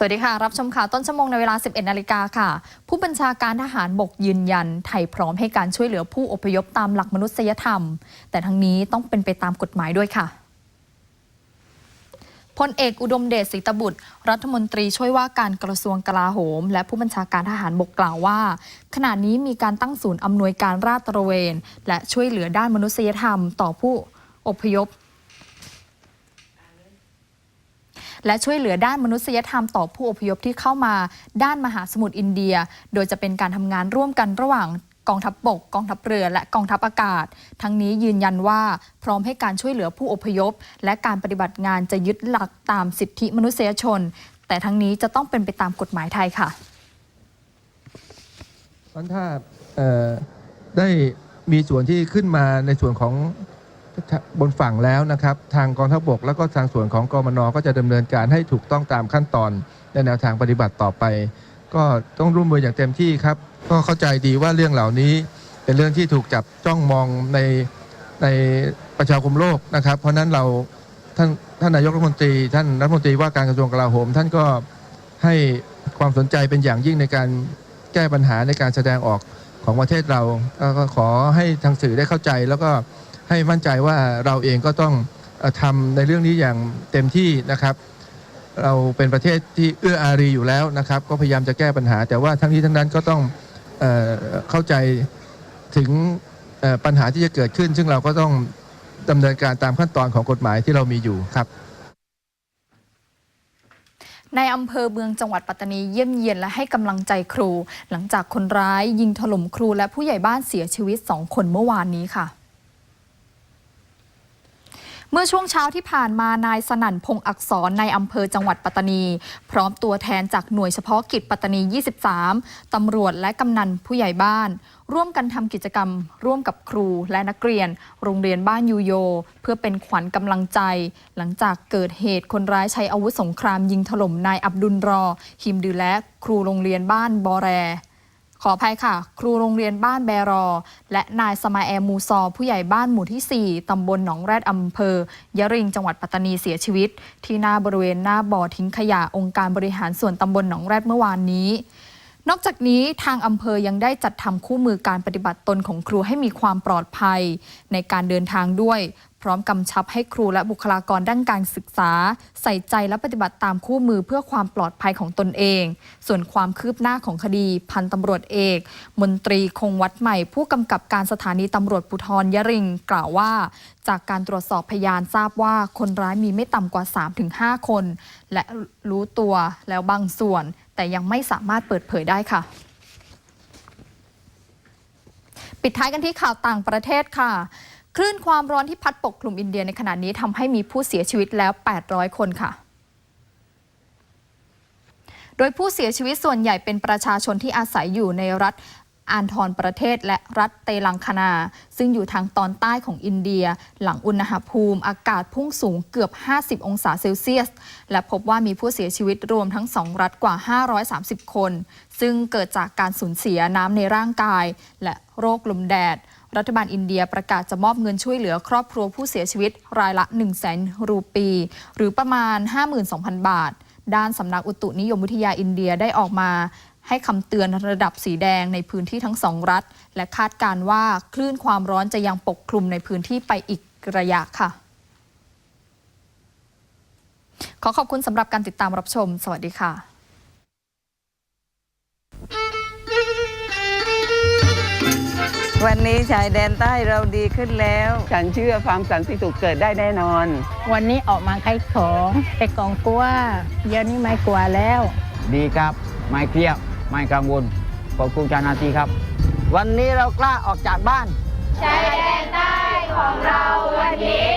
สวัสดีค่ะ รับชมข่าวต้นชั่วโมงในเวลา 11 นาฬิกาค่ะ ผู้บัญชาการทหารบกยืนยัน ไทยพร้อมให้การช่วยเหลือผู้อพยพตามหลักมนุษยธรรม แต่ทั้งนี้ต้องเป็นไปตามกฎหมายด้วยค่ะพลเอกอุดมเดชศรีตบุตร รัฐมนตรีช่วยว่าการกระทรวงกลาโหม และผู้บัญชาการทหารบกกล่าวว่า ขณะนี้มีการตั้งศูนย์อำนวยการราษฎรตระเวน และช่วยเหลือด้านมนุษยธรรม ต่อผู้อพยพ และช่วยเหลือด้านมนุษยธรรมต่อผู้อพยพที่เข้ามาด้านมหาสมุทรอินเดีย โดยจะเป็นการทำงานร่วมกันระหว่างกองทัพบบก กองทัพเรือ และกองทัพอากาศ ทั้งนี้ยืนยันว่าพร้อมให้การช่วยเหลือผู้อพยพ และการปฏิบัติงานจะยึดหลักตามสิทธิมนุษยชน แต่ทั้งนี้จะต้องเป็นไปตามกฎหมายไทยค่ะมันถ้าเอ่อได้มีส่วนที่ขึ้นมาในส่วนของ บนฝั่งแล้วนะครับ ทางกองทัพบก แล้วก็ทางส่วนของกมนก็จะดำเนินการให้ถูกต้องตามขั้นตอนและแนวทางปฏิบัติต่อไป ก็ต้องร่วมมืออย่างเต็มที่ครับ ก็เข้าใจดีว่าเรื่องเหล่านี้ เป็นเรื่องที่ถูกจับจ้องมองในในประชาคมโลกนะครับ เพราะฉะนั้นเราท่านท่านนายกรัฐมนตรี ท่านรัฐมนตรีว่าการกระทรวงกลาโหม ท่านก็ให้ความสนใจเป็นอย่างยิ่งในการแก้ปัญหาในการแสดงออกของประเทศเราก็ขอให้ทางสื่อได้เข้าใจแล้วก็ ให้มั่นใจว่าเราเองก็ต้องทำในเรื่องนี้อย่างเต็มที่นะครับ เราเป็นประเทศที่เอื้ออารีอยู่แล้วนะครับ ก็พยายามจะแก้ปัญหา แต่ว่าทั้งนี้ทั้งนั้นก็ต้องเอเข้าใจถึงปัญหาที่จะเกิดขึ้น ซึ่งเราก็ต้องดำเนินการตามขั้นตอนของกฎหมายที่เรามีอยู่ครับในอำเภอเมืองจังหวัดปัตตานีเยี่ยมเยียนและให้กำลังใจครู หลังจากคนร้ายยิงถล่มครูและผู้ใหญ่บ้านเสียชีวิตสองคนเมื่อวานนี้ค่ะ เมื่อช่วงเช้าที่ผ่านมานายสนั่นพงศ์อักษรในอำเภอจังหวัดปัตตานี พร้อมตัวแทนจากหน่วยเฉพาะกิจปัตตานี 23 ตำรวจและกำนันผู้ใหญ่บ้าน ร่วมกันทำกิจกรรม ร่วมกับครูและนักเรียน โรงเรียนบ้านยูโย เพื่อเป็นขวัญกำลังใจ หลังจากเกิดเหตุคนร้ายใช้อาวุธสงครามยิงถล่มนายอับดุลรอฮิมดือและครูโรงเรียนบ้านบอแร ขออภัยค่ะ ครูโรงเรียนบ้านแบรอ และนายสมาแอมูซอ ผู้ใหญ่บ้านหมู่ที่ 4 ตำบลหนองแรดอำเภอยะริงจังหวัดปัตตานีเสียชีวิต ที่หน้าบริเวณหน้าบ่อทิ้งขยะองค์การบริหารส่วนตำบลหนองแรดเมื่อวานนี้ นอกจากนี้ทางอำเภอยังได้จัดทำคู่มือการปฏิบัติตนของครูให้มีความปลอดภัย ในการเดินทางด้วย พร้อมกำชับให้ครูและบุคลากรด้านการศึกษา ใส่ใจและปฏิบัติตามคู่มือเพื่อความปลอดภัยของตนเอง ส่วนความคืบหน้าของคดี พันตำรวจเอก มนตรีคงวัดใหม่ ผู้กำกับการสถานีตำรวจภูธรยะริง กล่าวว่า จากการตรวจสอบพยานทราบว่าคนร้ายมีไม่ต่ำกว่า 3-5 คน และรู้ตัวแล้วบางส่วน แต่ยังไม่สามารถเปิดเผยได้ค่ะปิดท้ายกันที่ข่าวต่างประเทศค่ะ คลื่นความร้อนที่พัดปกคลุมอินเดียในขณะนี้ทำให้มีผู้เสียชีวิตแล้ว 800 คนค่ะ โดยผู้เสียชีวิตส่วนใหญ่เป็นประชาชนที่อาศัยอยู่ในรัฐ อานทรประเทศและรัฐเตลังคานา ซึ่งอยู่ทางตอนใต้ของอินเดีย หลังอุณหภูมิ อากาศพุ่งสูงเกือบ 50 องศาเซลเซียส และพบว่ามีผู้เสียชีวิตรวมทั้งสองรัฐกว่า 530 คน ซึ่งเกิดจากการสูญเสียน้ำในร่างกาย และโรคลมแดด รัฐบาลอินเดียประกาศจะมอบเงินช่วยเหลือครอบครัวผู้เสียชีวิตรายละ 1 0 0 0 0แสนรูปี หรือประมาณ 52,000 บาท ด้านสำนักอุตุนิยมวิทยาอินเดียได้ออกมา ให้คำเตือนระดับสีแดงในพื้นที่ทั้งสองรัฐ และคาดการณ์ว่าคลื่นความร้อนจะยังปกคลุมในพื้นที่ไปอีกระยะค่ะ ขอขอบคุณสำหรับการติดตามรับชม สวัสดีค่ะวันนี้ชายแดนใต้เราดีขึ้นแล้ว ฉันเชื่อความสันติสุขเกิดได้แน่นอน วันนี้ออกมาขายของแต่กองกลัวเดี๋ยวนี้ไม่กลัวแล้ว ดีครับ ไม่เครียด ไม่กังวลขอบคุณเจ้านาทีครับ วันนี้เรากล้าออกจากบ้านชายแดนใต้ของเราวันนี้ดี